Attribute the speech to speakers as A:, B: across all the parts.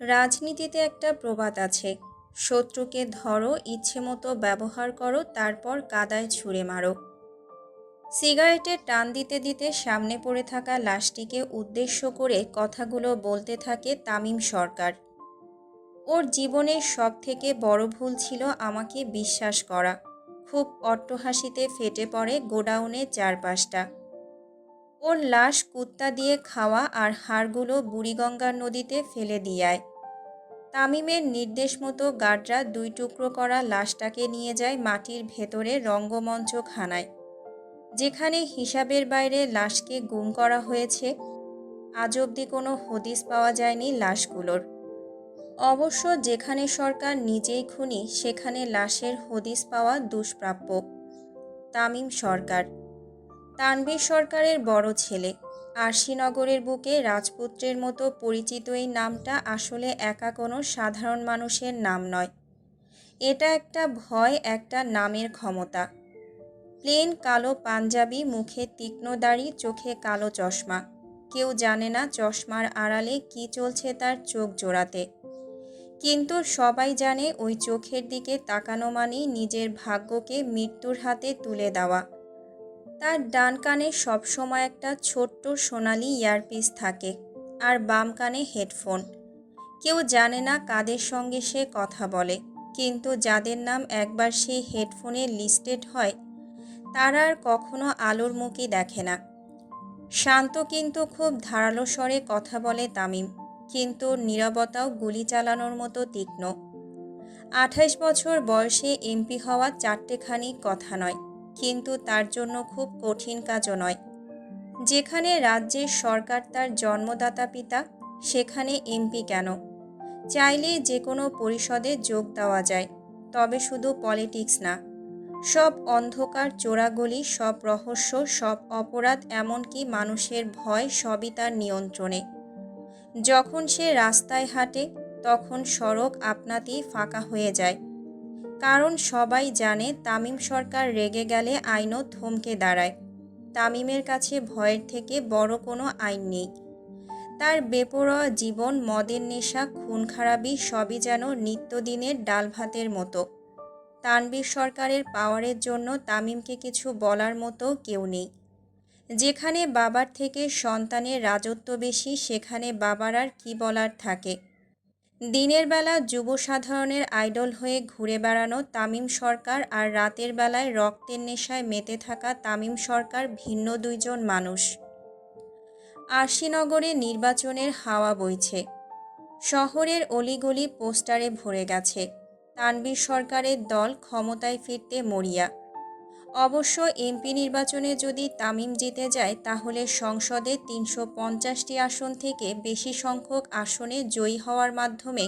A: রাজনীতিতে একটা প্রবাদ আছে, শত্রুকে ধরো ইচ্ছে মতো ব্যবহার করো, তারপর কাদায় ছুঁড়ে মারো। সিগারেটের টান দিতে দিতে সামনে পড়ে থাকা লাশটিকে উদ্দেশ্য করে কথাগুলো বলতে থাকে তামিম সরকার। ওর জীবনের সব থেকে বড় ভুল ছিল আমাকে বিশ্বাস করা। খুব অট্টহাসিতে ফেটে পড়ে গোডাউনের চারপাশটা। ওর লাশ কুত্তা দিয়ে খাওয়া আর হাড়গুলো বুড়িগঙ্গার নদীতে ফেলে দিয়ায়? তামিমের নির্দেশ মতো গার্ডরা দুই টুকরো করা লাশটাকে নিয়ে যায় মাটির ভেতরে রঙ্গমঞ্চ খানায় যেখানে হিসাবের বাইরে লাশকে গুম করা হয়েছে। আজ অবধি কোনো হদিস পাওয়া যায়নি লাশগুলোর। অবশ্য যেখানে সরকার নিজেই খুনি, সেখানে লাশের হদিস পাওয়া দুষ্প্রাপ্য। তামিম সরকার তানভীর সরকারের বড় ছেলে। আরশিনগরের বুকে রাজপুত্রের মতো পরিচিত এই নামটা আসলে একা কোনো সাধারণ মানুষের নাম নয়। এটা একটা ভয়, একটা নামের ক্ষমতা। প্লেন কালো পাঞ্জাবি, মুখে তীক্ষ্ণ দাড়ি, চোখে কালো চশমা। কেউ জানে না চশমার আড়ালে কি চলছে তার চোখ জোড়াতে। কিন্তু সবাই জানে ওই চোখের দিকে তাকানো মানেই নিজের ভাগ্যকে মৃত্যুর হাতে তুলে দেওয়া। তার ডান কানে সবসময় একটা ছোট্ট সোনালি ইয়ারপিস থাকে আর বাম কানে হেডফোন। কেউ জানে না কাদের সঙ্গে সে কথা বলে, কিন্তু যাদের নাম একবার সেই হেডফোনে লিস্টেড হয়, তারা আর কখনো আলোর মুখই দেখে না। শান্ত কিন্তু খুব ধারালো স্বরে কথা বলে তামিম, কিন্তু নীরবতাও গুলি চালানোর মতো তীক্ষ্ণ। আঠাইশ বছর বয়সে এমপি হওয়া চারটেখানি কথা নয়। কিন্তু তার জন্য খুব কঠিন কাজও নয়। যেখানে রাজ্যের সরকার তার জন্মদাতা পিতা, সেখানে এমপি কেন? চাইলেই যে কোনো পরিষদে যোগ দেওয়া যায়, তবে শুধু পলিটিক্স না। সব অন্ধকার চোরাগলি, সব রহস্য, সব অপরাধ, এমনকি মানুষের ভয়, সবই তার নিয়ন্ত্রণে। যখন সে রাস্তায় হাঁটে, তখন সড়ক আপনাতেই ফাঁকা হয়ে যায়। কারণ সবাই জানে তামিম সরকার রেগে গেলে আইনও থমকে দাঁড়ায়। তামিমের কাছে ভয়ের থেকে বড় কোনো আইন নেই। তার বেপরোয়া জীবন, মদের নেশা, খুন খারাপি সবই যেন নিত্যদিনের ডাল ভাতের মতো। তানবীর সরকারের পাওয়ারের জন্য তামিমকে কিছু বলার মতো কেউ নেই। যেখানে বাবার থেকে সন্তানের রাজত্ব বেশি, সেখানে বাবার আর কী বলার থাকে? দিনের বেলা যুব সাধারণের আইডল হয়ে ঘুরে বেড়ানো তামিম সরকার আর রাতের বেলায় রক্তের নেশায় মেতে থাকা তামিম সরকার ভিন্ন দুইজন মানুষ। আরশিনগরে নির্বাচনের হাওয়া বইছে। শহরের অলিগলি পোস্টারে ভরে গেছে। তানবীর সরকারের দল ক্ষমতায় ফিরতে মরিয়া। অবশ্য এমপি নির্বাচনে যদি তামিম জিতে যায়, তাহলে সংসদে তিনশো পঞ্চাশটি আসন থেকে বেশি সংখ্যক আসনে জয়ী হওয়ার মাধ্যমে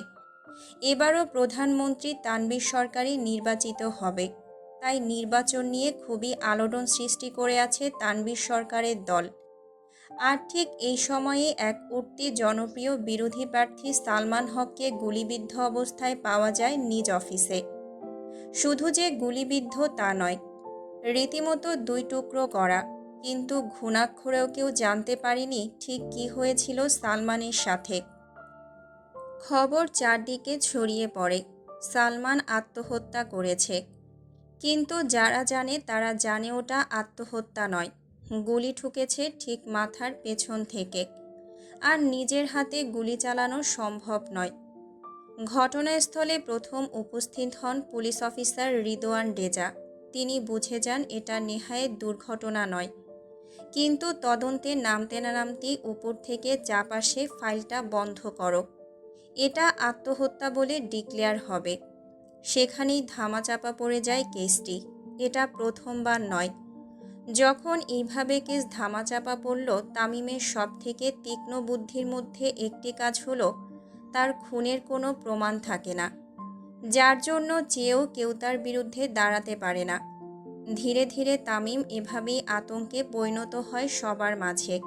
A: এবারও প্রধানমন্ত্রী তানবীর সরকারই নির্বাচিত হবে। তাই নির্বাচন নিয়ে খুবই আলোড়ন সৃষ্টি করে আছে তানবীর সরকারের দল। আর ঠিক এই সময়ে এক উঠতি জনপ্রিয় বিরোধী প্রার্থী সালমান হককে গুলিবিদ্ধ অবস্থায় পাওয়া যায় নিজ অফিসে। শুধু যে গুলিবিদ্ধ তা নয় রীতিমতো দুই টুকরো করা, কিন্তু ঘুণাক্ষরেও কেউ জানতে পারেনি ঠিক কি হয়েছিল সালমানের সাথে। খবর চারদিকে ছড়িয়ে পড়ে, সালমান আত্মহত্যা করেছে। কিন্তু যারা জানে তারা জানে ওটা আত্মহত্যা নয়, গুলি ঠুকেছে ঠিক মাথার পেছন থেকে। আর নিজের হাতে গুলি চালানো সম্ভব নয়। ঘটনাস্থলে প্রথম উপস্থিত হন পুলিশ অফিসার রিদোয়ান ডেজা। তিনি বুঝে যান এটা নেহায়ের দুর্ঘটনা নয়। কিন্তু তদন্তে নামতে না নামতেই উপর থেকে চাপ আসে, ফাইলটা বন্ধ করো। এটা আত্মহত্যা বলে ডিক্লেয়ার হবে। সেখানেই ধামাচাপা পড়ে যায় কেসটি। এটা প্রথমবার নয়। যখন এইভাবে কেস ধামাচাপা পড়ল, তামিমের সব থেকে তীক্ষ্ণ বুদ্ধির মধ্যে একটি কাজ হলো, তার খুনের কোনো প্রমাণ থাকে না। যার জন্য চেয়েও কেউ তার বিরুদ্ধে দাঁড়াতে পারে না। ধীরে ধীরে তামিম এভাবেই আতঙ্কে পরিণত হয় সবার মাঝে।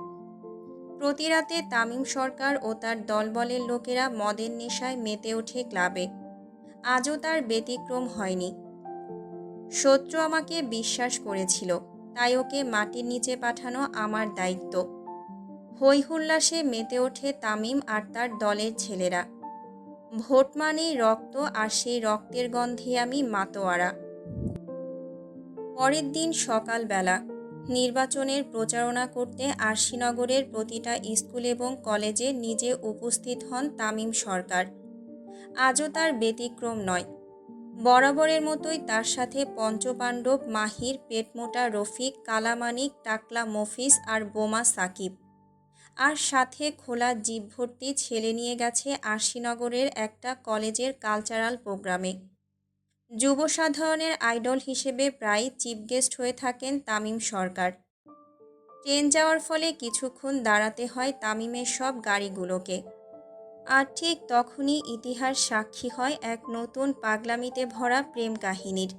A: প্রতি রাতে তামিম সরকার ও তার দলবলের লোকেরা মদের নেশায় মেতে ওঠে ক্লাবে। আজও তার ব্যতিক্রম হয়নি। শত্রু আমাকে বিশ্বাস করেছিল, তাই ওকে মাটির নিচে পাঠানো আমার দায়িত্ব। হৈহুল্লাসে মেতে ওঠে তামিম আর তার দলের ছেলেরা। ভোট মানেই রক্ত, আর সেই রক্তের গন্ধে আমি মাতোয়ারা। পরের দিন সকালবেলা নির্বাচনের প্রচারণা করতে আরশিনগরের প্রতিটা স্কুল এবং কলেজে নিজে উপস্থিত হন তামিম সরকার। আজও তার ব্যতিক্রম নয়। বরাবরের মতোই তার সাথে পঞ্চপাণ্ডব, মাহির, পেটমোটা, রফিক, কালামানিক, টাকলা মফিস আর বোমা সাকিব। আর সাথে খোলা জিপ ভর্তি ছেলে নিয়ে গেছে আরশিনগরের একটা কলেজের কালচারাল প্রোগ্রামে। যুব সাধারণের আইডল হিসেবে প্রায় চিফ গেস্ট হয়ে থাকেন তামিম সরকার। ট্রেন যাওয়ার ফলে কিছুক্ষণ দাঁড়াতে হয় তামিমের সব গাড়িগুলোকে। আর ঠিক তখনই ইতিহাস সাক্ষী হয় এক নতুন পাগলামিতে ভরা প্রেম কাহিনীর।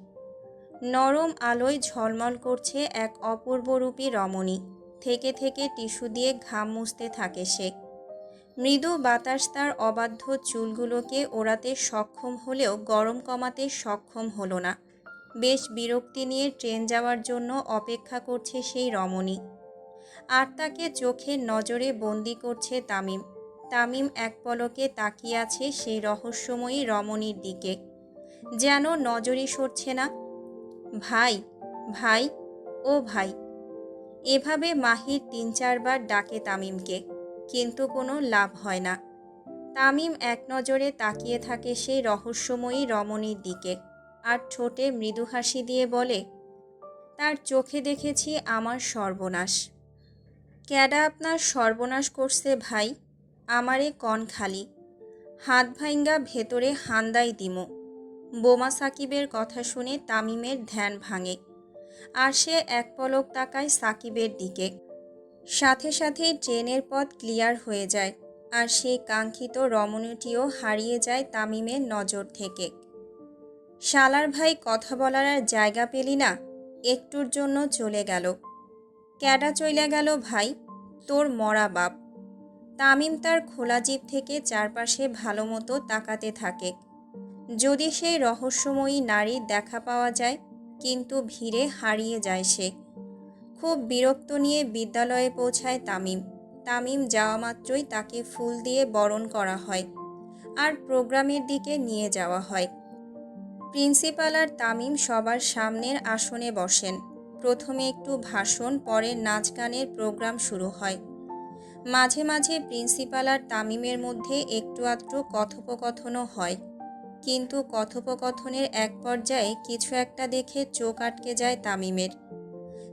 A: নরম আলোয় ঝলমল করছে এক অপূর্বরূপী রমণী। থেকে থেকে টিস্যু দিয়ে ঘাম মুছতে থাকে সে। মৃদু বাতাস তার অবাধ্য চুলগুলোকে ওড়াতে সক্ষম হলেও গরম কমাতে সক্ষম হলো না। বেশ বিরক্তি নিয়ে ট্রেন যাওয়ার জন্য অপেক্ষা করছে সেই রমণী। আর তাকে চোখের নজরে বন্দি করছে তামিম। তামিম এক পলকে তাকিয়ে আছে সেই রহস্যময়ী রমণীর দিকে। যেন নজরই সরছে না। ভাই ভাই, ও ভাই। এভাবে মাহির তিন চারবার ডাকে তামিমকে, কিন্তু কোনো লাভ হয় না। তামিম এক নজরে তাকিয়ে থাকে সেই রহস্যময়ী রমণীর দিকে আর ঠোঁটে মৃদু হাসি দিয়ে বলে, তার চোখে দেখেছি আমার সর্বনাশ। ক্যাডা আপনার সর্বনাশ করছে ভাই, আমারে কন খালি। হাত ভাইঙ্গা ভেতরে হান্দাই দিমো। বোমা সাকিবের কথা শুনে তামিমের ধ্যান ভাঙে। আর সে এক পলক তাকায় সাকিবের দিকে। সাথে সাথে ট্রেনের পথ ক্লিয়ার হয়ে যায় আর সেই কাঙ্ক্ষিত রমণীটিও হারিয়ে যায় তামিমের নজর থেকে। শালার ভাই কথা বলার আর জায়গা পেলি না, একটুর জন্য চলে গেল। ক্যাডা চইলা গেল, ভাই, তোর মরা বাপ। তামিম তার খোলা জিপ থেকে চারপাশে ভালো মতো তাকাতে থাকে। যদি সেই রহস্যময়ী নারীর দেখা পাওয়া যায় কিন্তু ভিড়ে হারিয়ে যায় সে। খুব বিরক্ত নিয়ে বিদ্যালয়ে পৌঁছায় তামিম। তামিম যাওয়া মাত্রই তাকে ফুল দিয়ে বরণ করা হয় আর প্রোগ্রামের দিকে নিয়ে যাওয়া হয়। প্রিন্সিপাল আর তামিম সবার সামনের আসনে বসেন। প্রথমে একটু ভাষণ, পরে নাচ গানের প্রোগ্রাম শুরু হয়। মাঝে মাঝে প্রিন্সিপাল আর তামিমের মধ্যে একটু আধটু কথোপকথনও হয়। কিন্তু কথোপকথনের এক পর্যায়ে কিছু একটা দেখে চোখ আটকে যায় তামিমের।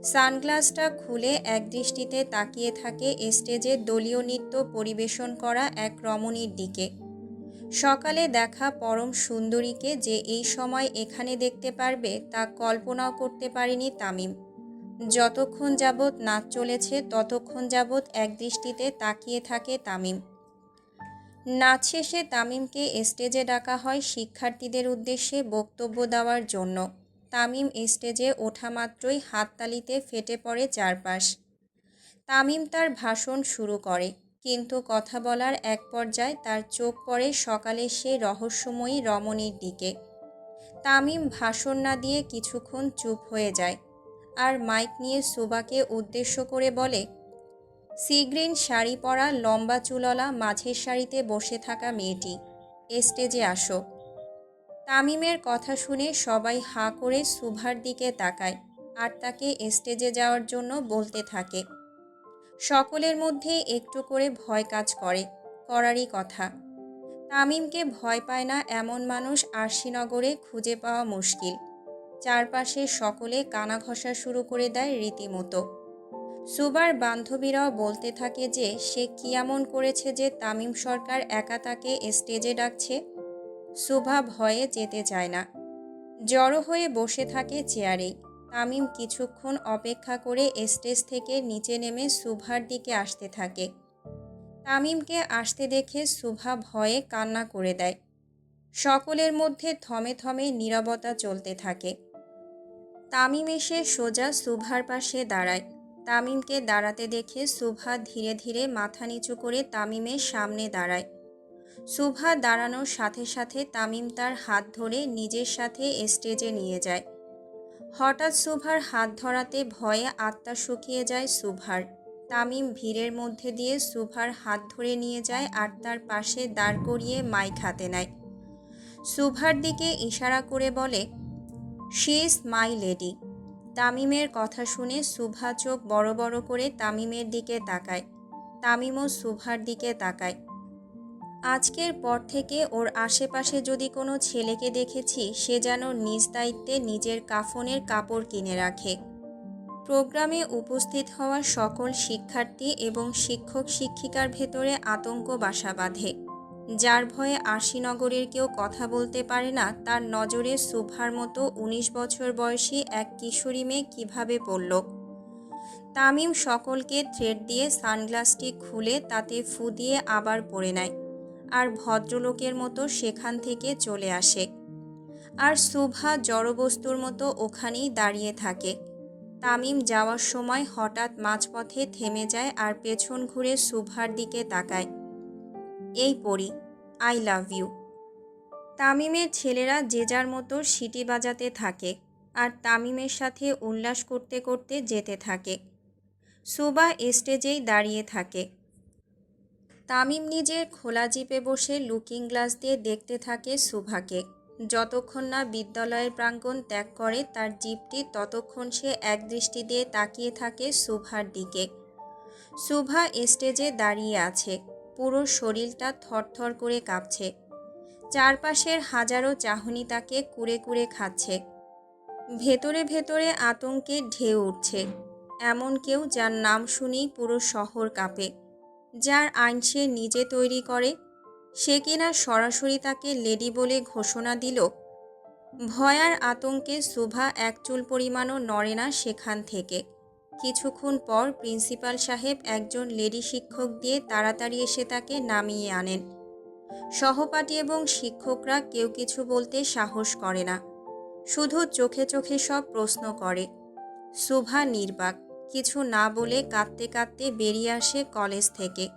A: সানগ্লাসটা খুলে এক দৃষ্টিতে তাকিয়ে থাকে স্টেজে দলীয় নৃত্য পরিবেশন করা এক রমণীর দিকে। সকালে দেখা পরম সুন্দরীকে যে এই সময় এখানে দেখতে পারবে তা কল্পনাও করতে পারেনি তামিম। যতক্ষণ যাবৎ নাচ চলেছে ততক্ষণ যাবৎ এক দৃষ্টিতে তাকিয়ে থাকে তামিম। নাচ শেষে তামিমকে স্টেজে ডাকা হয় শিক্ষার্থীদের উদ্দেশ্যে বক্তব্য দেওয়ার জন্য। তামিম স্টেজে ওঠা মাত্রই হাততালিতে ফেটে পড়ে চারপাশ। তামিম তার ভাষণ শুরু করে, কিন্তু কথা বলার এক পর্যায়ে তার চোখ পড়ে সকালে সে রহস্যময়ী রমণীর দিকে। তামিম ভাষণ না দিয়ে কিছুক্ষণ চুপ হয়ে যায়, আর মাইক নিয়ে সুবাকে উদ্দেশ্য করে বলে সিগ্রিন শাড়ি পরা লম্বা চুললা মাঝের সারিতে বসে থাকা মেয়েটি। স্টেজে আসো। তামিমের কথা শুনে সবাই হাঁ করে সুভার দিকে তাকায় আর তাকে স্টেজে যাওয়ার জন্য বলতে থাকে। সকলের মধ্যে একটু করে ভয় কাজ করে, করারই কথা। তামিমকে ভয় পায় না এমন মানুষ আরশিনগরে খুঁজে পাওয়া মুশকিল। চারপাশে সকলে কানা ঘষা শুরু করে দেয় রীতিমতো। সুবার বান্ধবীরাও বলতে থাকে যে, সে কি এমন করেছে যে তামিম সরকার একা তাকে স্টেজে ডাকছে? সুভা ভয়ে যেতে চায় না। জড়ো হয়ে বসে থাকে চেয়ারেই তামিম কিছুক্ষণ অপেক্ষা করে স্টেজ থেকে নিচে নেমে সুভার দিকে আসতে থাকে। তামিমকে আসতে দেখে সুভা ভয়ে কান্না করে দেয়। সকলের মধ্যে থমে থমে নীরবতা চলতে থাকে। তামিম এসে সোজা সুভার পাশে দাঁড়ায়। তামিমকে দাঁড়াতে দেখে সুভা ধীরে ধীরে মাথা নিচু করে তামিমের সামনে দাঁড়ায়। সুভা দাঁড়ানোর সাথে সাথে তামিম তার হাত ধরে নিজের সাথে স্টেজে নিয়ে যায়। হঠাৎ সুভার হাত ধরাতে ভয়ে আত্মা শুকিয়ে যায় সুভার। তামিম ভিড়ের মধ্যে দিয়ে সুভার হাত ধরে নিয়ে যায় আর তার পাশে দাঁড় করিয়ে মাইক হাতে নেয়। সুভার দিকে ইশারা করে বলে শি ইজ মাই লেডি তামিমের কথা শুনে সুভা চোখ বড় বড় করে তামিমের দিকে তাকায়। তামিমও সুভার দিকে তাকায়। আজকের পর থেকে ওর আশেপাশে যদি কোনো ছেলেকে দেখেছি, সে যেন নিজ দায়িত্বে নিজের কাফনের কাপড় কিনে রাখে। প্রোগ্রামে উপস্থিত হওয়া সকল শিক্ষার্থী এবং শিক্ষক শিক্ষিকার ভেতরে আতঙ্ক বাসা বাঁধে। যার ভয়ে আশিনগরের কেউ কথা বলতে পারে না, তার নজরে সুভার মতো ১৯ বছর বয়সী এক কিশোরী মেয়ে কীভাবে পড়ল? তামিম সকলকে থ্রেড দিয়ে সানগ্লাসটি খুলে তাতে ফু দিয়ে আবার পরে নেয়, আর ভদ্রলোকের মতো সেখান থেকে চলে আসে। আর সুভা জড়বস্তুর মতো ওখানেই দাঁড়িয়ে থাকে। তামিম যাওয়ার সময় হঠাৎ মাঝপথে থেমে যায় আর পেছন ঘুরে সুভার দিকে তাকায়। এই পড়ি আই লাভ ইউ তামিমের ছেলেরা যে যার মতো সিটি বাজাতে থাকে আর তামিমের সাথে উল্লাস করতে করতে যেতে থাকে। সুবা স্টেজেই দাঁড়িয়ে থাকে। তামিম নিজের খোলা জিপে বসে লুকিং গ্লাস দিয়ে দেখতে থাকে সুভাকে যতক্ষণ না বিদ্যালয়ের প্রাঙ্গণ ত্যাগ করে তার জিপটি, ততক্ষণ সে এক দৃষ্টি দিয়ে তাকিয়ে থাকে সুভার দিকে। সুভা স্টেজে দাঁড়িয়ে আছে। পুরো শরীরটা থরথর করে কাঁপছে। চারপাশের হাজারো চাহনি তাকে কুড়ে কুড়ে খাচ্ছে। ভেতরে ভেতরে আতঙ্কে ঢেউ উঠছে। এমন কেউ যার নাম শুনেই পুরো শহর কাঁপে। যার আইন সে নিজে তৈরি করে, সে কিনা সরাসরি তাকে লেডি বলে ঘোষণা দিল। ভয়ার আতঙ্কে সুভা এক চুল পরিমাণও নড়ে না সেখান থেকে। কিছুক্ষণ পর প্রিন্সিপাল সাহেব একজন লেডি শিক্ষক দিয়ে তাড়াতাড়ি এসে তাকে নামিয়ে আনেন। সহপাঠী এবং শিক্ষকরা কেউ কিছু বলতে সাহস করে না। শুধু চোখে চোখে সব প্রশ্ন করে। সুভা নির্বাক, কিছু না বলে কাঁদতে কাঁদতে বেরিয়ে আসে কলেজ থেকে।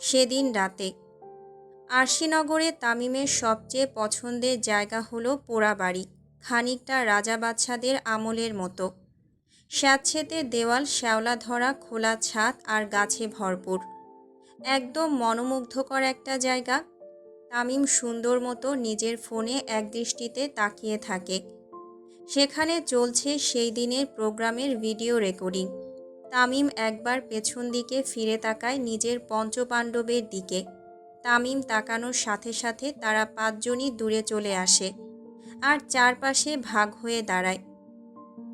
A: সেদিন রাতে আরশিনগরে তামিমের সবচেয়ে পছন্দের জায়গা হলো পোড়াবাড়ি, খানিকটা রাজা বাচ্চাদের আমলের মতো। স্যাঁতসেতে দেওয়াল, শ্যাওলা ধরা, খোলা ছাদ আর গাছে ভরপুর। একদম মনোমুগ্ধকর একটা জায়গা। তামিম সুন্দর মতো নিজের ফোনে একদৃষ্টিতে তাকিয়ে থাকে। সেখানে চলছে সেই দিনের প্রোগ্রামের ভিডিও রেকর্ডিং। তামিম একবার পেছন দিকে ফিরে তাকায় নিজের পঞ্চপাণ্ডবের দিকে। তামিম তাকানোর সাথে সাথে তারা পাঁচজনই দূরে চলে আসে আর চারপাশে ভাগ হয়ে দাঁড়ায়।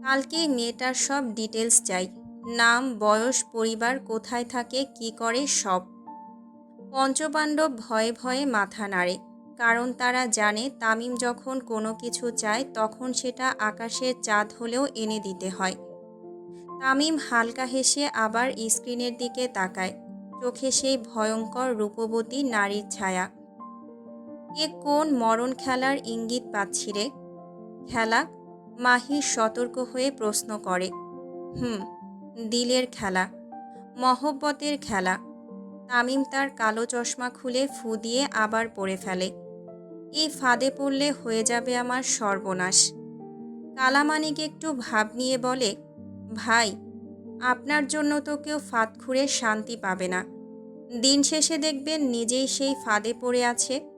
A: কালকে মেয়েটার সব ডিটেলস চাই। নাম, বয়স, পরিবার, কোথায় থাকে, কি করে, সব। পঞ্চপাণ্ডব ভয়ে ভয়ে মাথা নাড়ে। কারণ তারা জানে তামিম যখন কোনো কিছু চায়, তখন সেটা আকাশের চাঁদ হলেও এনে দিতে হয়। তামিম হালকা হেসে আবার স্ক্রিনের দিকে তাকায়। চোখে সেই ভয়ঙ্কর রূপবতী নারীর ছায়া। এ কোন মরণ খেলার ইঙ্গিত পাচ্ছি রে? খেলা মাহি সতর্ক হয়ে প্রশ্ন করে, হুম, দিলের খেলা, মহব্বতের খেলা। তামিম তার কালো চশমা খুলে ফু দিয়ে আবার পড়ে ফেলে, এই ফাঁদে পড়লে হয়ে যাবে আমার সর্বনাশ। কালামানিক একটু ভাব নিয়ে বলে, ভাই, আপনার জন্য তো কেউ ফাঁদ খুঁড়ে শান্তি পাবে না। দিন শেষে দেখবেন নিজেই সেই ফাঁদে পড়ে আছে।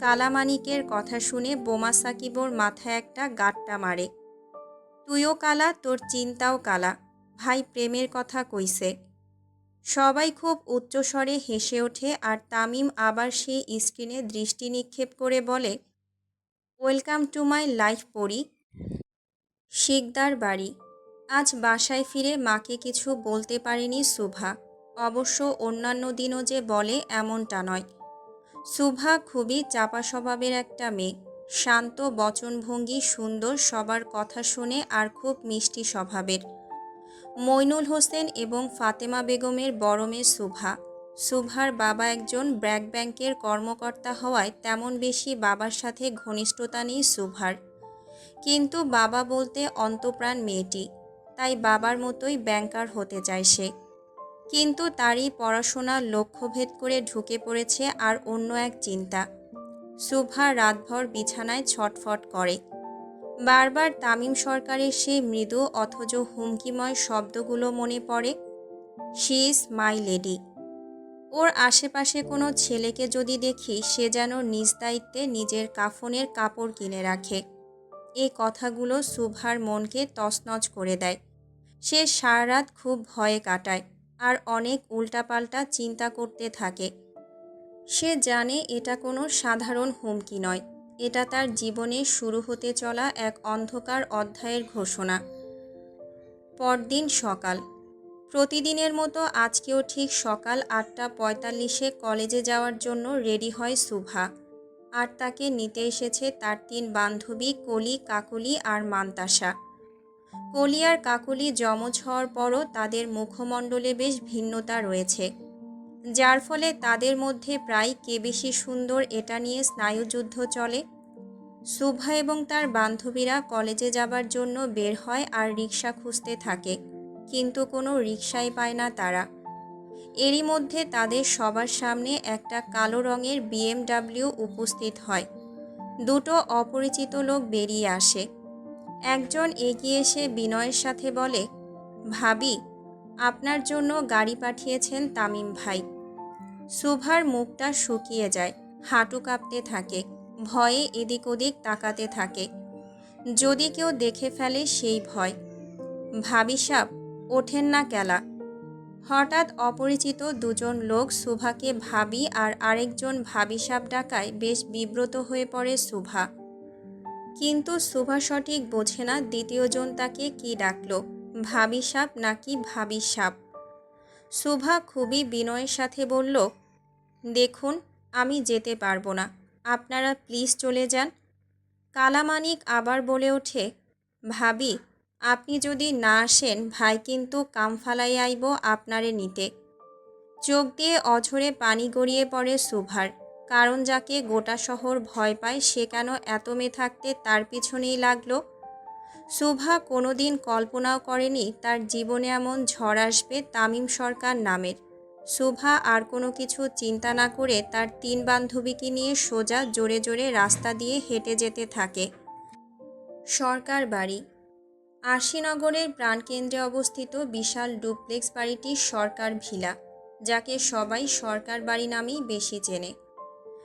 A: কালামানিকের কথা শুনে বোমা সাকিবর মাথায় একটা গাট্টা মারে। তুইও কালা, তোর চিন্তাও কালা, ভাই প্রেমের কথা কইছে। সবাই খুব উচ্চস্বরে হেসে ওঠে আর তামিম আবার সেই স্ক্রিনে দৃষ্টি নিক্ষেপ করে বলে, ওয়েলকাম টু মাই লাইফ পড়ি শিকদার বাড়ি। আজ বাসায় ফিরে মাকে কিছু বলতে পারেনি সুভা। অবশ্য অন্যান্য দিনও যে বলে এমনটা নয়। সুভা খুবই চাপা স্বভাবের একটা মেয়ে। শান্ত, বচনভঙ্গি, সুন্দর, সবার কথা শুনে আর খুব মিষ্টি স্বভাবের। মইনুল হোসেন এবং ফাতেমা বেগমের বড় মেয়ে সুভা সুভার বাবা একজন ব্র্যাক ব্যাংকের কর্মকর্তা হওয়ায় তেমন বেশি বাবার সাথে ঘনিষ্ঠতা নেই সুভার কিন্তু বাবা বলতে অন্তপ্রাণ মেয়েটি। তাই বাবার মতোই ব্যাংকার হতে চায় সে। কিন্তু তারই পড়াশোনার লক্ষ্যভেদ করে ঢুকে পড়েছে আর অন্য এক চিন্তা। সুভা রাতভর বিছানায় ছটফট করে। বারবার তামিম সরকারের সেই মৃদু অথচ হুমকিময় শব্দগুলো মনে পড়ে শি ইজ মাই লেডি ওর আশেপাশে কোনো ছেলেকে যদি দেখি, সে যেন নিজ দায়িত্বে নিজের কাফনের কাপড় কিনে রাখে। এই কথাগুলো সুভার মনকে তছনছ করে দেয়। সে সারা রাত খুব ভয়ে কাটায়। আর অনেক উল্টাপাল্টা চিন্তা করতে থাকে। সে জানে এটা কোনো সাধারণ হুমকি নয়। এটা তার জীবনে শুরু হতে চলা এক অন্ধকার অধ্যায়ের ঘোষণা। পরদিন সকাল। প্রতিদিনের মতো আজকেও ঠিক সকাল আটটা পঁয়তাল্লিশে কলেজে যাওয়ার জন্য রেডি হয় সুভা। আর তাকে নিতে এসেছে তার তিন বান্ধবী কলি, কাকলি আর মান্তাসা। কলি আর কাকলি যমজ হওয়ার পরও তাদের মুখমণ্ডলে বেশ ভিন্নতা রয়েছে। যার ফলে তাদের মধ্যে প্রায় কে বেশি সুন্দর এটা নিয়ে স্নায়ুযুদ্ধ চলে। সুভা এবং তার বান্ধবীরা কলেজে যাবার জন্য বের হয় আর রিক্সা খুঁজতে থাকে, কিন্তু কোনো রিক্সাই পায় না তারা। এরই মধ্যে তাদের সবার সামনে একটা কালো রঙের বিএমডাব্লিউ উপস্থিত হয়। দুটো অপরিচিত লোক বেরিয়ে আসে। একজন এগিয়ে এসে বিনয়ের সাথে বলে, ভাবি, আপনার জন্য গাড়ি পাঠিয়েছেন তামিম ভাই। সুভার মুখটা শুকিয়ে যায়, হাঁটু কাঁপতে থাকে, ভয়ে এদিক ওদিক তাকাতে থাকে। যদি কেউ দেখে ফেলে সেই ভয়। ভাবি সাপ ওঠেন না কেলা। হঠাৎ অপরিচিত দুজন লোক সুভাকে ভাবি আর আরেকজন ভাবি সাপ ডাকায় বেশ বিব্রত হয়ে পড়ে সুভা। কিন্তু সুভা সঠিক বোঝে না দ্বিতীয়জন তাকে কি ডাকলো ভাবি সাপ নাকি ভাবি সাপ সুভা খুবই বিনয়ের সাথে বলল, দেখুন, আমি যেতে পারব না, আপনারা প্লিজ চলে যান। কালামানিক আবার বলে ওঠে, ভাবি, আপনি যদি না আসেন, ভাই কিন্তু কাম ফালাই আইব আপনারে নিতে। চোখ দিয়ে অঝরে পানি গড়িয়ে পড়ে সুভার। কারণ যাকে গোটা শহর ভয় পায়, সে কেন এত মেয়ে থাকতে তার পিছনেই লাগল? সুভা কোনোদিন কল্পনাও করেনি তার জীবনে এমন ঝড় আসবে তামিম সরকার নামের। সুভা আর কোনো কিছু চিন্তা না করে তার তিন বান্ধবীকে নিয়ে সোজা জোরে জোরে রাস্তা দিয়ে হেঁটে যেতে থাকে। সরকার বাড়ি। আশিনগরের প্রাণকেন্দ্রে অবস্থিত বিশাল ডুপ্লেক্স বাড়িটি সরকার ভিলা, যাকে সবাই সরকার বাড়ি নামেই বেশি চেনে।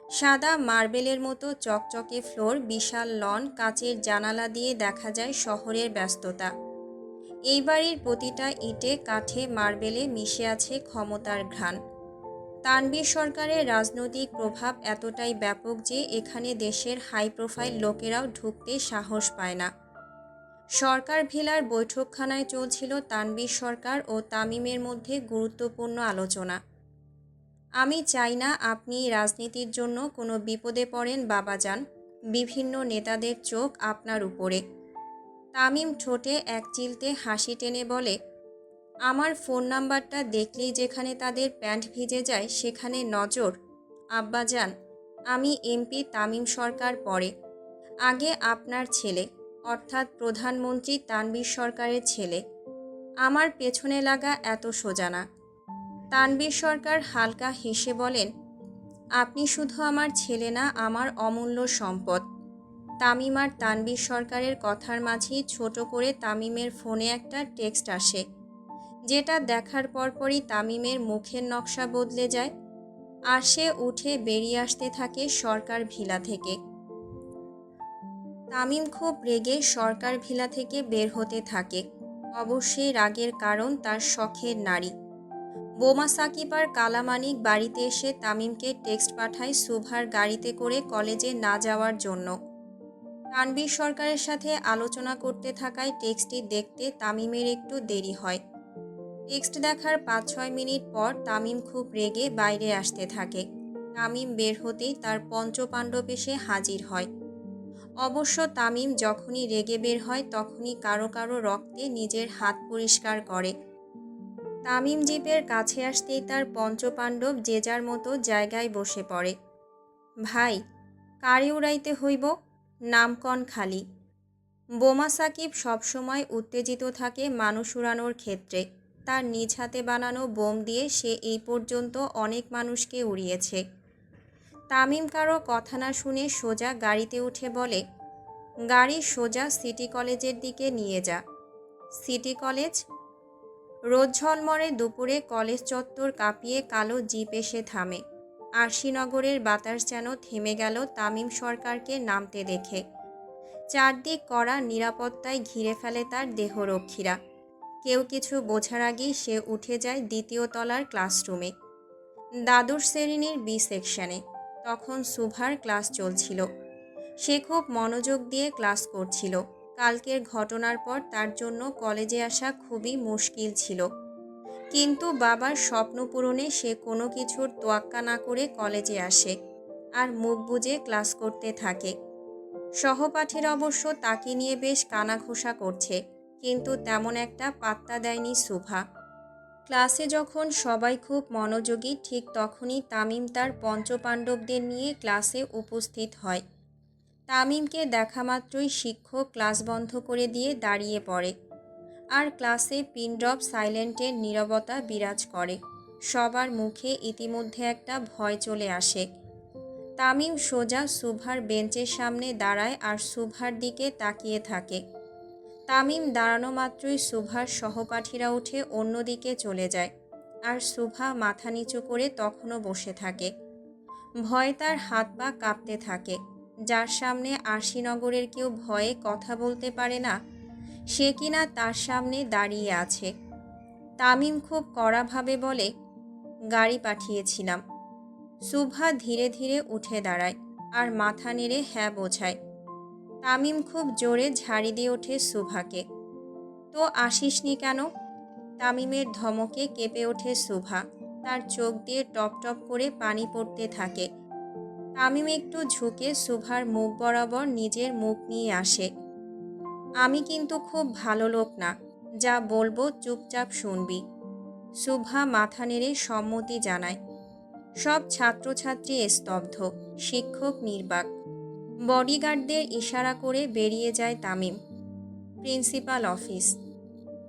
A: সাদা মার্বেলের মতো চকচকে ফ্লোর, বিশাল লন, কাচের জানালা দিয়ে দেখা যায় শহরের ব্যস্ততা। এই বাড়ির প্রতিটা ইটে কাঠে মার্বেলে মিশে আছে ক্ষমতার ঘ্রাণ। তানবীর সরকারের রাজনৈতিক প্রভাব এতটাই ব্যাপক যে এখানে দেশের হাই প্রোফাইল লোকেরাও ঢুকতে সাহস পায় না। সরকার ভিলার বৈঠকখানায় চলছিল তানবীর সরকার ও তামিমের মধ্যে গুরুত্বপূর্ণ আলোচনা। আমি চাই না আপনি রাজনীতির জন্য কোনো বিপদে পড়েন বাবাজান বিভিন্ন নেতাদের চোখ আপনার উপরে। তামিম ঠোঁটে এক চিলতে হাসি টেনে বলে, আমার ফোন নাম্বারটা দেখলেই যেখানে তাদের প্যান্ট ভিজে যায়, সেখানে নজর। আব্বাজান আমি এমপি তামিম সরকার পরে। আগে আপনার ছেলে, অর্থাৎ প্রধানমন্ত্রী তানবীর সরকারের ছেলে। আমার পেছনে লাগা এত সোজা না। তানবীর সরকার হালকা হেসে বলেন, আপনি শুধু আমার ছেলে না, আমার অমূল্য সম্পদ। তামিম আর তানবীর সরকারের কথার মাঝেই ছোট করে তামিমের ফোনে একটা টেক্সট আসে, যেটা দেখার পরপরই তামিমের মুখের নকশা বদলে যায় আর সে উঠে বেরিয়ে আসতে থাকে সরকার ভিলা থেকে। তামিম খুব রেগে সরকার ভিলা থেকে বের হতে থাকে। অবশ্যই রাগের কারণ তার শখের নারী। বোমা সাকিব আর কালামানিক বাড়িতে এসে তামিমকে টেক্সট পাঠায় সুভার গাড়িতে করে কলেজে না যাওয়ার জন্য। তানবীর সরকারের সাথে আলোচনা করতে থাকায় টেক্সটটি দেখতে তামিমের একটু দেরি হয়। টেক্সট দেখার পাঁচ ছয় মিনিট পর তামিম খুব রেগে বাইরে আসতে থাকে। তামিম বের হতেই তার পঞ্চপাণ্ডব এসে হাজির হয়। অবশ্য তামিম যখনই রেগে বের হয় তখনই কারও কারও রক্তে নিজের হাত পরিষ্কার করে। তামিম জিপের কাছে আসতেই তার পঞ্চপাণ্ডব যে যার মতো জায়গায় বসে পড়ে। ভাই, কারে উড়াইতে হইব? নামকন খালি। বোমা সাকিব সবসময় উত্তেজিত থাকে মানুষ উড়ানোর ক্ষেত্রে। তার নিজ হাতে বানানো বোম দিয়ে সে এই পর্যন্ত অনেক মানুষকে উড়িয়েছে। তামিম কারও কথা না শুনে সোজা গাড়িতে উঠে বলে, গাড়ি সোজা সিটি কলেজের দিকে নিয়ে যা। City college? রোদ ঝলমরে দুপুরে কলেজ চত্বর কাঁপিয়ে কালো জিপ এসে থামে। আরশিনগরের বাতাস যেন থেমে গেল তামিম সরকারকে নামতে দেখে। চারদিক করা নিরাপত্তায় ঘিরে ফেলে তার দেহরক্ষীরা। কেউ কিছু বোঝার আগেই সে উঠে যায় দ্বিতীয় তলার ক্লাসরুমে। দ্বাদশ শ্রেণির বি সেকশনে। তখন সুভার ক্লাস চলছিল। সে খুব মনোযোগ দিয়ে ক্লাস করছিল। কালকের ঘটনার পর তার জন্য কলেজে আসা খুবই মুশকিল ছিল। কিন্তু বাবার স্বপ্ন পূরণে সে কোনো কিছুর তোয়াক্কা না করে কলেজে আসে আর মুখ বুজে ক্লাস করতে থাকে। সহপাঠীর অবশ্য তাকে নিয়ে বেশ কানাঘোষা করছে, কিন্তু তেমন একটা পাত্তা দেয়নি সুভা। ক্লাসে যখন সবাই খুব মনোযোগী, ঠিক তখনই তামিম তার পঞ্চপাণ্ডবদের নিয়ে ক্লাসে উপস্থিত হয়। তামিমকে দেখা মাত্রই শিক্ষক ক্লাস বন্ধ করে দিয়ে দাঁড়িয়ে পড়ে আর ক্লাসে পিনড্রপ সাইলেন্টের নীরবতা বিরাজ করে। সবার মুখে ইতিমধ্যে একটা ভয় চলে আসে। তামিম সোজা সুভার বেঞ্চের সামনে দাঁড়ায় আর সুভার দিকে তাকিয়ে থাকে। তামিম দাঁড়ানো মাত্রই সুভার সহপাঠীরা উঠে অন্যদিকে চলে যায় আর সুভা মাথা নিচু করে তখনও বসে থাকে। ভয় তার হাত পা কাঁপতে থাকে। যার সামনে আশিনগরের কেউ ভয়ে কথা বলতে পারে না, সে কিনা তার সামনে দাঁড়িয়ে আছে। তামিম খুব কড়াভাবে বলে, গাড়ি পাঠিয়েছিলাম। সুভা ধীরে ধীরে উঠে দাঁড়ায় আর মাথা নেড়ে হ্যাঁ বোঝায়। তামিম খুব জোরে ঝাড়ি দিয়ে ওঠে সুভাকে। তো আসিসনি কেন? তামিমের ধমকে কেঁপে ওঠে সুভা। তার চোখ দিয়ে টপ টপ করে পানি পড়তে থাকে। তামিম একটু ঝুঁকে সুভার মুখ বরাবর নিজের মুখ নিয়ে আসে। আমি কিন্তু খুব ভালো লোক না, যা বলব চুপচাপ শুনবি। সুভা মাথা নেড়ে সম্মতি জানায়। সব ছাত্রছাত্রী স্তব্ধ, শিক্ষক নির্বাক। বডিগার্ডদের ইশারা করে বেরিয়ে যায় তামিম। Principal office.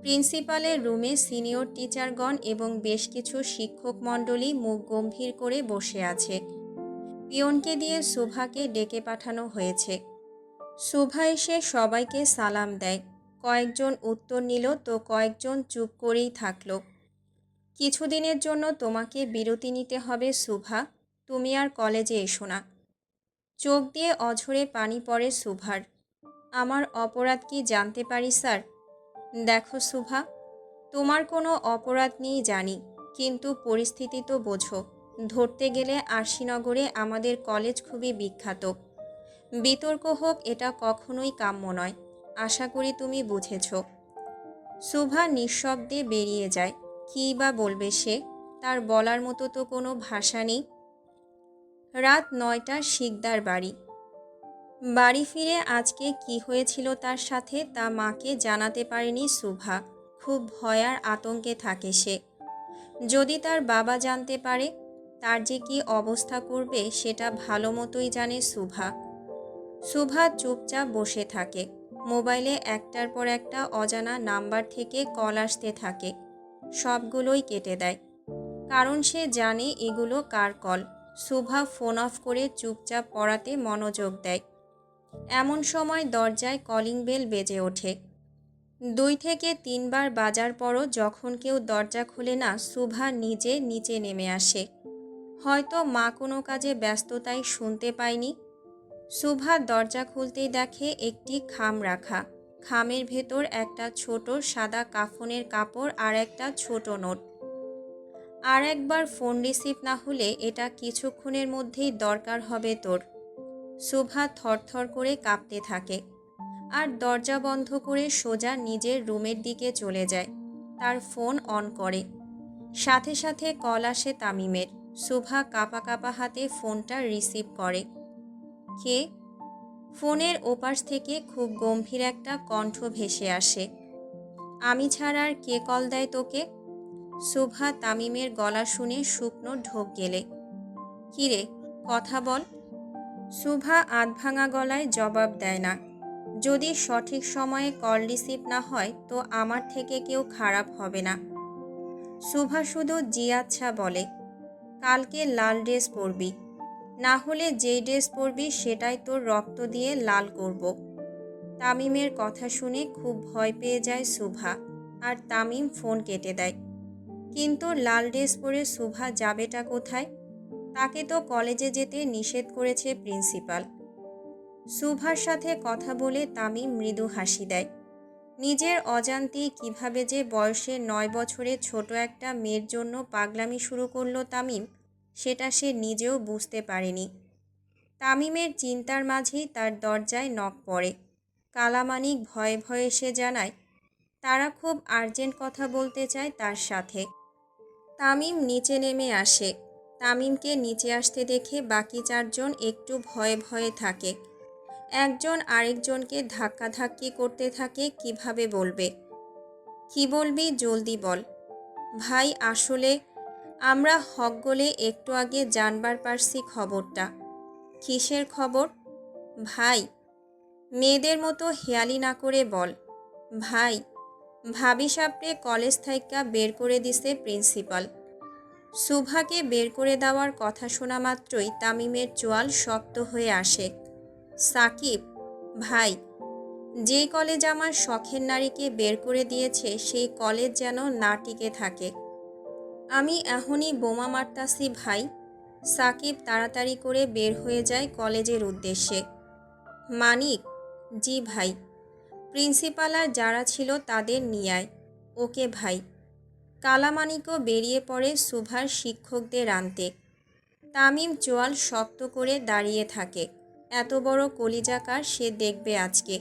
A: প্রিন্সিপালের রুমে সিনিয়র টিচারগণ এবং বেশ কিছু শিক্ষক মণ্ডলী মুখ গম্ভীর করে বসে আছে। পিয়নকে দিয়ে সুভাকে ডেকে পাঠানো হয়েছে। সুভা এসে সবাইকে সালাম দেয়। কয়েকজন উত্তর নিল, তো কয়েকজন চুপ করেই থাকল। কিছুদিনের জন্য তোমাকে বিরতি নিতে হবে সুভা তুমি আর কলেজে এসো না চোখ দিয়ে অঝরে পানি পড়ে সুভার আমার অপরাধ কি জানতে পারি, স্যার? দেখো সুভা তোমার কোনো অপরাধ নেই জানি, কিন্তু পরিস্থিতি তো বোঝো। ধরতে গেলে আরশিনগরে আমাদের কলেজ খুবই বিখ্যাত। বিতর্ক হোক, এটা কখনোই কাম্য নয়, আশা করি তুমি বুঝেছ। সুভা নিঃশব্দে বেরিয়ে যায়, কী বা বলবে সে? তার বলার মতো তো কোনো ভাষা নেই। রাত নয়টা শিকদার বাড়ি। বাড়ি ফিরে আজকে কি হয়েছিল তার সাথে তা মাকে জানাতে পারেনি সুভা, খুব ভয়ার আতঙ্কে থাকে সে। যদি তার বাবা জানতে পারে তার যে কি অবস্থা করবে সেটা ভালো মতোই জানে সুভা। সুভা চুপচাপ বসে থাকে। মোবাইলে একটার পর একটা অজানা নাম্বার থেকে কল আসতে থাকে। সবগুলোই কেটে দেয়। কারণ সে জানে এগুলো কার কল। সুভা ফোন অফ করে চুপচাপ পড়াতে মনোযোগ দেয়। এমন সময় দরজায় কলিং বেল বেজে ওঠে। দুই থেকে তিনবার বাজার পরও যখন কেউ দরজা খুলে না, সুভা নিজে নিচে নেমে আসে। হয়তো মা কোনো কাজে ব্যস্ততায় শুনতে পায়নি। সুভা দরজা খুলতেই দেখে একটি খাম রাখা। খামের ভেতর একটা ছোট সাদা কাফনের কাপড় আর একটা ছোট নোট। আর একবার ফোন রিসিভ না হলে এটা কিছুক্ষণের মধ্যেই দরকার হবে তোর। সুভা থরথর করে কাঁপতে থাকে। আর দরজা বন্ধ করে সোজা নিজের রুমের দিকে চলে যায়। তার ফোন অন করে। সাথে সাথে কল আসে তামিমের। সুভা কাপা কাপা হাতে ফোনটা রিসিভ করে। কে? ফোনের ওপাশ থেকে খুব গম্ভীর একটা কণ্ঠ ভেসে আসে। আমি ছাড়া আর কে কল দেয় তোকে? সুভা তামিমের গলা শুনে শুকনো ঢোক গেলে। কিরে, কথা বল। সুভা আধভাঙা গলায় জবাব দেয় না। যদি সঠিক সময়ে কল রিসিভ না হয়, তো আমার থেকে কেউ খারাপ হবে না। সুভা শুধু জি আচ্ছা বলে। কালকে লাল ড্রেস পরবি। না হলে যেই ড্রেস পরবি সেটাই তোর রক্ত দিয়ে লাল করব। তামিমের কথা শুনে খুব ভয় পেয়ে যায় সুভা আর তামিম ফোন কেটে দেয়। কিন্তু লাল ড্রেস পরে শুভা যাবেটা কোথায়? তাকে তো কলেজে যেতে নিষেধ করেছে প্রিন্সিপাল। শুভার সাথে কথা বলে তামিম মৃদু হাসি দেয়। নিজের অজান্তেই কীভাবে যে বয়সে নয় বছরের ছোট একটা মেয়ের জন্য পাগলামি শুরু করল তামিম, সেটা সে নিজেও বুঝতে পারেনি। তামিমের চিন্তার মাঝেই তার দরজায় নখ পড়ে। কালামানিক ভয়ে ভয়ে সে জানায়, তারা খুব আর্জেন্ট কথা বলতে চায় তার সাথে। তামিম নিচে নেমে আসে। তামিমকে নিচে আসতে দেখে বাকি চারজন একটু ভয়ে ভয়ে থাকে। একজন আরেকজনকে ধাক্কাধাক্কি করতে থাকে, কীভাবে বলবে? কি বলবি? জলদি বল। ভাই, আসলে আমরা হকগলে একটু আগে জানবার পারছি খবরটা। কিসের খবর? ভাই, মেয়েদের মতো হেয়ালি না করে বল। ভাই, ভাবি সাপড়ে কলেজ থাইকা বের করে দিছে প্রিন্সিপাল। সুভাকে বের করে দেওয়ার কথা শোনা মাত্রই তামিমের চোয়াল শক্ত হয়ে আসে। সাকিব, ভাই, যে কলেজ আমার শখের নারীকে বের করে দিয়েছে, সেই কলেজ যেন না টিকে থাকে। আমি এখনই বোমা মারতাছি, ভাই। সাকিব তাড়াতাড়ি করে বের হয়ে যায় কলেজের উদ্দেশ্যে। মানিক, জি, ভাই। প্রিন্সিপাল আর যারা ছিল তাদের নিয়ায়। ওকে, ভাই। কালামানিকও বেরিয়ে পড়ে সুভার শিক্ষকদের আনতে। তামিম চোয়াল শক্ত করে দাঁড়িয়ে থাকে। এত বড় কলিজাকার সে দেখবে আজকে।